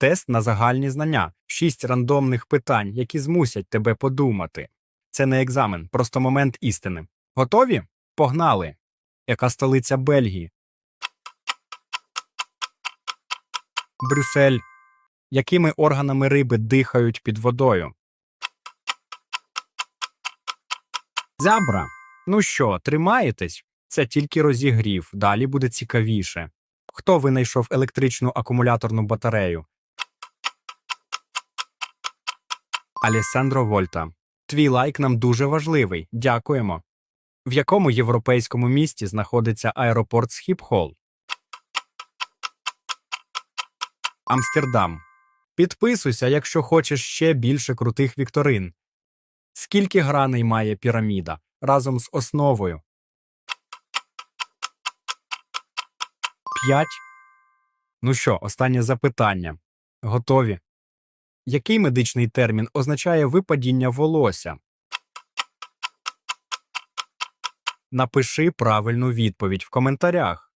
Тест на загальні знання, шість рандомних питань, які змусять тебе подумати. Це не екзамен, просто момент істини. Готові? Погнали! Яка столиця Бельгії? Брюссель. Якими органами риби дихають під водою? Зябра. Ну що, тримаєтесь? Це тільки розігрів, далі буде цікавіше. Хто винайшов електричну акумуляторну батарею? Алєсандро Вольта. Твій лайк нам дуже важливий. Дякуємо. В якому європейському місті знаходиться аеропорт Схіпхол? Амстердам. Підписуйся, якщо хочеш ще більше крутих вікторин. Скільки граней має піраміда разом з основою? П'ять. Ну що, останнє запитання. Готові? Який медичний термін означає випадіння волосся? Напиши правильну відповідь в коментарях.